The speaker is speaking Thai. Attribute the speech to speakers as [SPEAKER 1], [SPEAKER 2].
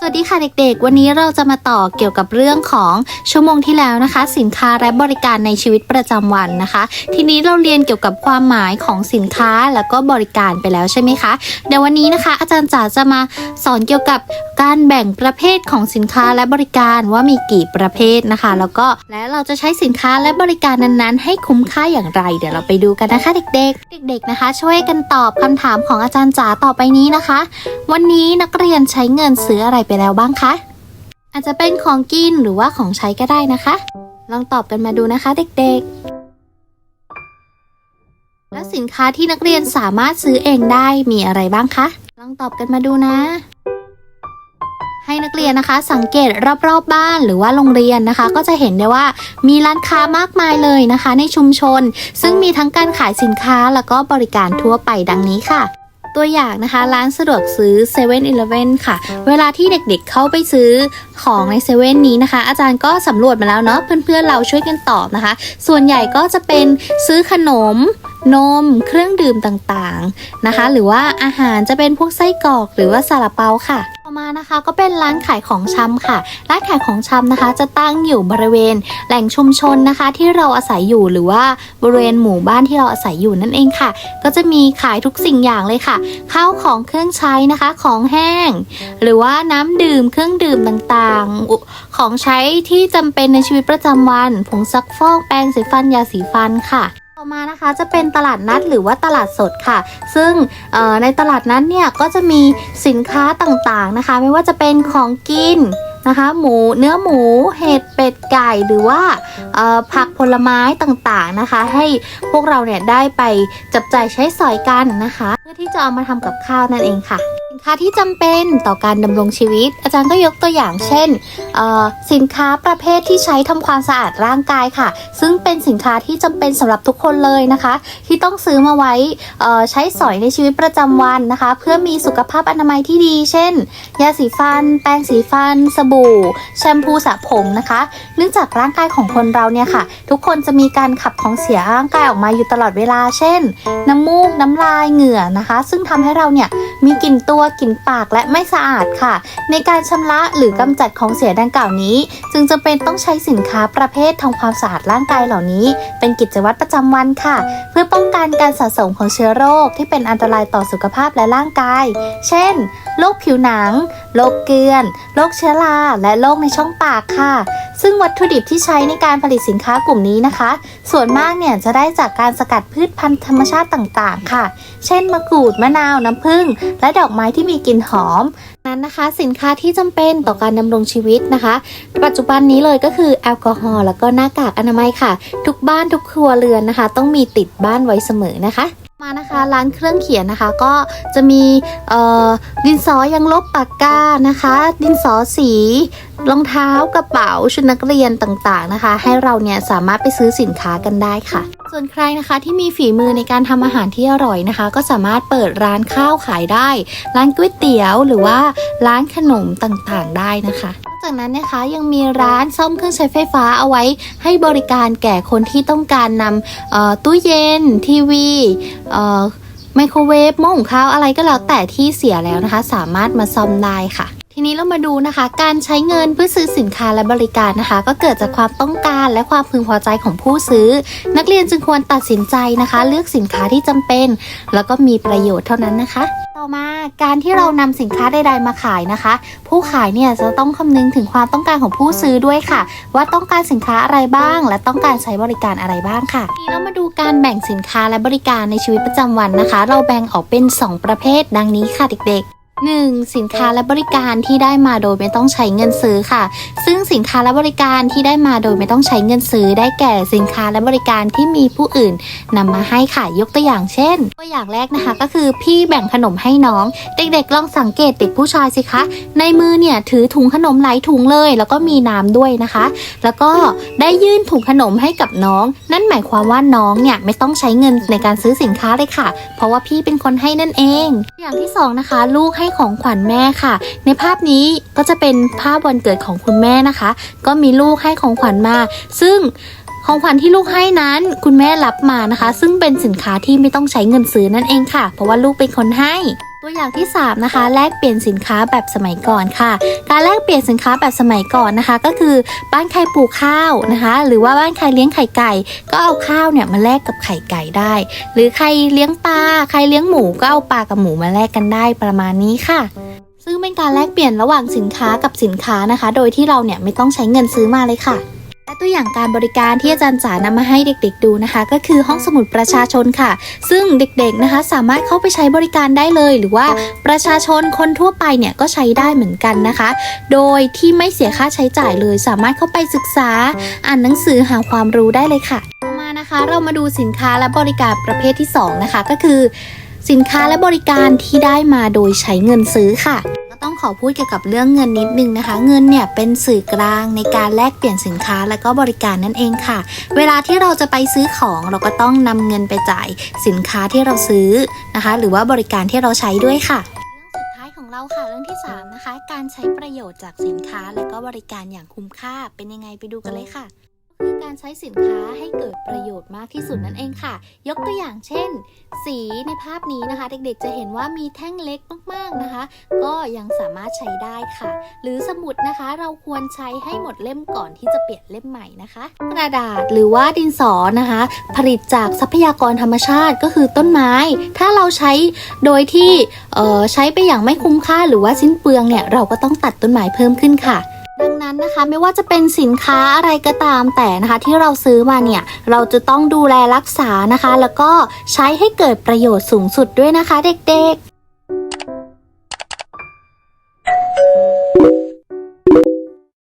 [SPEAKER 1] สวัสดีค่ะเด็กๆ วันนี้เราจะมาต่อเกี่ยวกับเรื่องของชั่วโมงที่แล้วนะคะ สินค้าและบริการในชีวิตประจำวันนะคะ ทีนี้เราเรียนเกี่ยวกับความหมายของสินค้าแล้วก็บริการไปแล้วใช่ไหมคะเดี๋ยววันนี้นะคะ อาจารย์จ๋าจะมาสอนเกี่ยวกับการแบ่งประเภทของสินค้าและบริการว่ามีกี่ประเภทนะคะ แล้วก็และเราจะใช้สินค้าและบริการนั้นๆ ให้คุ้มค่าอย่างไร เดี๋ยวเราไปดูกันนะคะ เด็กๆ เด็ก ๆนะคะ ช่วยกันตอบคำถามของอาจารย์จ๋าต่อไปนี้นะคะ วันนี้นักเรียนใช้เงินซื้ออะไรไปแล้วบ้างคะ อาจจะเป็นของกินหรือว่าของใช้ก็ได้นะคะ ลองตอบกันมาดูนะคะเด็กๆ แล้วสินค้าที่นักเรียนสามารถซื้อเองได้มีอะไรบ้างคะ ลองตอบกันมาดูนะ ให้นักเรียนนะคะ สังเกตรอบๆบบ้านหรือว่าโรงเรียนนะคะ ก็จะเห็นได้ว่ามีร้านค้ามากมายเลยนะคะ ในชุมชน ซึ่งมีทั้งการขายสินค้าแล้วก็บริการทั่วไปดังนี้ค่ะ ตัวอย่างนะคะร้านสะดวกซื้อ7 e เ e ่ e อค่ะ เวลาที่เด็กๆเข้าไปซื้อของในเซเว่นนี้นะคะ อาจารย์ก็สำรวจมาแล้วเนาะเพื่อนๆเราช่วยกันตอบนะคะ ส่วนใหญ่ก็จะเป็นซื้อขนม นม เครื่องดื่มต่างๆนะคะ หรือว่าอาหารจะเป็นพวกไส้กรอก หรือว่าซาลาเปาค่ะต่อมานะคะก็เป็นร้านขายของชำค่ะ ร้านขายของชำนะคะ จะตั้งอยู่บริเวณแหล่งชุมชนนะคะ ที่เราอาศัยอยู่หรือว่าบริเวณหมู่บ้านที่เราอาศัยอยู่นั่นเองค่ะ ก็จะมีขายทุกสิ่งอย่างเลยค่ะข้าวของเครื่องใช้นะคะ ของแห้ง หรือว่าน้ำดื่มเครื่องดื่มต่างๆ ของใช้ที่จำเป็นในชีวิตประจำวัน ผงซักฟอกแปรงสีฟันยาสีฟันค่ะ ต่อมานะคะจะเป็นตลาดนัดหรือว่าตลาดสดค่ะ ซึ่งในตลาดนัดเนี่ยก็จะมีสินค้าต่างๆนะคะ ไม่ว่าจะเป็นของกินนะคะหมูเนื้อหมูเห็ดเป็ดไก่หรือว่าผักผลไม้ต่างๆนะคะ ให้พวกเราเนี่ยได้ไปจับจ่ายใช้สอยกันนะคะ เพื่อที่จะเอามาทำกับข้าวนั่นเองค่ะ ค้าที่จำเป็นต่อการดำรงชีวิต อาจารย์ก็ยกตัวอย่างเช่น สินค้าประเภทที่ใช้ทำความสะอาดร่างกายค่ะ ซึ่งเป็นสินค้าที่จำเป็นสำหรับทุกคนเลยนะคะ ที่ต้องซื้อมาไว้ใช้สอยในชีวิตประจำวันนะคะ เพื่อมีสุขภาพอนามัยที่ดี เช่น ยาสีฟัน แปรงสีฟัน สบู่ แชมพูสระผมนะคะ เนื่องจากร่างกายของคนเราเนี่ยค่ะ ทุกคนจะมีการขับของเสียร่างกายออกมาอยู่ตลอดเวลา เช่น น้ำมูกน้ำลายเหงื่อนะคะ ซึ่งทำให้เราเนี่ยมีกลิ่นตัวกลิ่นปากและไม่สะอาดค่ะ ในการชำระหรือกำจัดของเสียดังกล่าวนี้ จึงจำเป็นต้องใช้สินค้าประเภททำความสะอาดร่างกายเหล่านี้ เป็นกิจวัตรประจำวันค่ะ เพื่อป้องกันการสะสมของเชื้อโรคที่เป็นอันตรายต่อสุขภาพและร่างกาย เช่น โรคผิวหนัง โรคเกลือน โรคเชื้อรา และโรคในช่องปากค่ะ ซึ่งวัตถุดิบที่ใช้ในการผลิตสินค้ากลุ่มนี้นะคะ ส่วนมากเนี่ยจะได้จากการสกัดพืชพันธุ์ธรรมชาติต่างๆ ค่ะ เช่นมะกรูดมะนาว น้ำผึ้งและดอกไม้ที่มีกลิ่นหอมนั้นนะคะ สินค้าที่จำเป็นต่อการดำรงชีวิตนะคะ ปัจจุบันนี้เลยก็คือแอลกอฮอล์แล้วก็หน้ากากอนามัยค่ะ ทุกบ้านทุกครัวเรือนนะคะ ต้องมีติดบ้านไว้เสมอนะคะ มานะคะร้านเครื่องเขียนนะคะก็จะมีดินสอยังลบปากกานะคะ ดินสอสีรองเท้ากระเป๋าชุดนักเรียนต่างๆนะคะ ให้เราเนี่ยสามารถไปซื้อสินค้ากันได้ค่ะ ส่วนใครนะคะที่มีฝีมือในการทำอาหารที่อร่อยนะคะ ก็สามารถเปิดร้านข้าวขายได้ ร้านก๋วยเตี๋ยวหรือว่าร้านขนมต่างๆได้นะคะ จากนั้นนะคะยังมีร้านซ่อมเครื่องใช้ไฟฟ้าเอาไว้ให้บริการแก่คนที่ต้องการนำตู้เย็น ทีวีไมโครเวฟหม้อหุงข้าวอะไรก็แล้วแต่ที่เสียแล้วนะคะ สามารถมาซ่อมได้ค่ะ ทีนี้เรามาดูนะคะ การใช้เงินเพื่อซื้อสินค้าและบริการนะคะ ก็เกิดจากความต้องการและความพึงพอใจของผู้ซื้อ นักเรียนจึงควรตัดสินใจนะคะ เลือกสินค้าที่จำเป็น แล้วก็มีประโยชน์เท่านั้นนะคะ ต่อมาการที่เรานำสินค้าใดๆมาขายนะคะ ผู้ขายเนี่ยจะต้องคำนึงถึงความต้องการของผู้ซื้อด้วยค่ะ ว่าต้องการสินค้าอะไรบ้าง และต้องการใช้บริการอะไรบ้างค่ะทีนี้เรามาดูการแบ่งสินค้าและบริการในชีวิตประจำวันนะคะ เราแบ่งออกเป็น 2 ประเภท ดังนี้ค่ะเด็กๆ 1. สินค้าและบริการที่ได้มาโดยไม่ต้องใช้เงินซื้อค่ะ ซึ่งสินค้าและบริการที่ได้มาโดยไม่ต้องใช้เงินซื้อ ได้แก่สินค้าและบริการที่มีผู้อื่นนำมาให้ค่ะยกตัวอย่างเช่น ตัวอย่างแรกนะคะก็คือพี่แบ่งขนมให้น้อง เด็กๆ ลองสังเกตเด็กผู้ชายสิคะ ในมือเนี่ยถือถุงขนมหลายถุงเลย แล้วก็มีน้ำด้วยนะคะ แล้วก็ได้ยื่นถุงขนมให้กับน้อง นั่นหมายความว่าน้องเนี่ยไม่ต้องใช้เงินในการซื้อสินค้าเลยค่ะ เพราะว่าพี่เป็นคนให้นั่นเอง อย่างที่สองนะคะลูกให้ของขวัญแม่ค่ะ ในภาพนี้ก็จะเป็นภาพวันเกิดของคุณแม่นะคะ ก็มีลูกให้ของขวัญมา ซึ่งของขวัญที่ลูกให้นั้น คุณแม่รับมานะคะ ซึ่งเป็นสินค้าที่ไม่ต้องใช้เงินซื้อนั่นเองค่ะ เพราะว่าลูกเป็นคนให้ ตัวตัวอย่างที่ 3 นะคะ แลกเปลี่ยนสินค้าแบบสมัยก่อนค่ะ การแลกเปลี่ยนสินค้าแบบสมัยก่อนนะคะ ก็คือบ้านใครปลูกข้าวนะคะ หรือว่าบ้านใครเลี้ยงไข่ไก่ ก็เอาข้าวเนี่ยมาแลกกับไข่ไก่ได้ หรือใครเลี้ยงปลาใครเลี้ยงหมูก็เอาปลากับหมูมาแลกกันได้ประมาณนี้ค่ะซึ่งเป็นการแลกเปลี่ยนระหว่างสินค้ากับสินค้านะคะ โดยที่เราเนี่ยไม่ต้องใช้เงินซื้อมาเลยค่ะ และตัวอย่างการบริการที่อาจารย์จ๋านำมาให้เด็กๆดูนะคะ ก็คือห้องสมุดประชาชนค่ะ ซึ่งเด็กๆนะคะสามารถเข้าไปใช้บริการได้เลย หรือว่าประชาชนคนทั่วไปเนี่ยก็ใช้ได้เหมือนกันนะคะ โดยที่ไม่เสียค่าใช้จ่ายเลย สามารถเข้าไปศึกษา อ่านหนังสือหาความรู้ได้เลยค่ะต่อมานะคะเรามาดูสินค้าและบริการประเภทที่สองนะคะ ก็คือ สินค้าและบริการที่ได้มาโดยใช้เงินซื้อค่ะ ขอพูดเกี่ยวกับเรื่องเงินนิดนึงนะคะ เงินเนี่ยเป็นสื่อกลางในการแลกเปลี่ยนสินค้าและก็บริการนั่นเองค่ะ เวลาที่เราจะไปซื้อของเราก็ต้องนำเงินไปจ่ายสินค้าที่เราซื้อนะคะ หรือว่าบริการที่เราใช้ด้วยค่ะเรื่องสุดท้ายของเราค่ะเรื่องที่สามนะคะ การใช้ประโยชน์จากสินค้าและก็บริการอย่างคุ้มค่าเป็นยังไงไปดูกันเลยค่ะ คือการใช้สินค้าให้เกิดประโยชน์มากที่สุดนั่นเองค่ะ ยกตัวอย่างเช่น สีในภาพนี้นะคะ เด็กๆจะเห็นว่ามีแท่งเล็กมากๆนะคะ ก็ยังสามารถใช้ได้ค่ะ หรือสมุดนะคะเราควรใช้ให้หมดเล่มก่อนที่จะเปลี่ยนเล่มใหม่นะคะ กระดาษหรือว่าดินสอนะคะ ผลิตจากทรัพยากรธรรมชาติก็คือต้นไม้ ถ้าเราใช้โดยที่ใช้ไปอย่างไม่คุ้มค่าหรือว่าสิ้นเปลืองเนี่ยเราก็ต้องตัดต้นไม้เพิ่มขึ้นค่ะ นั้นนะคะไม่ว่าจะเป็นสินค้าอะไรก็ตามแต่นะคะ ที่เราซื้อมาเนี่ยเราจะต้องดูแลรักษานะคะ แล้วก็ใช้ให้เกิดประโยชน์สูงสุดด้วยนะคะเด็กๆ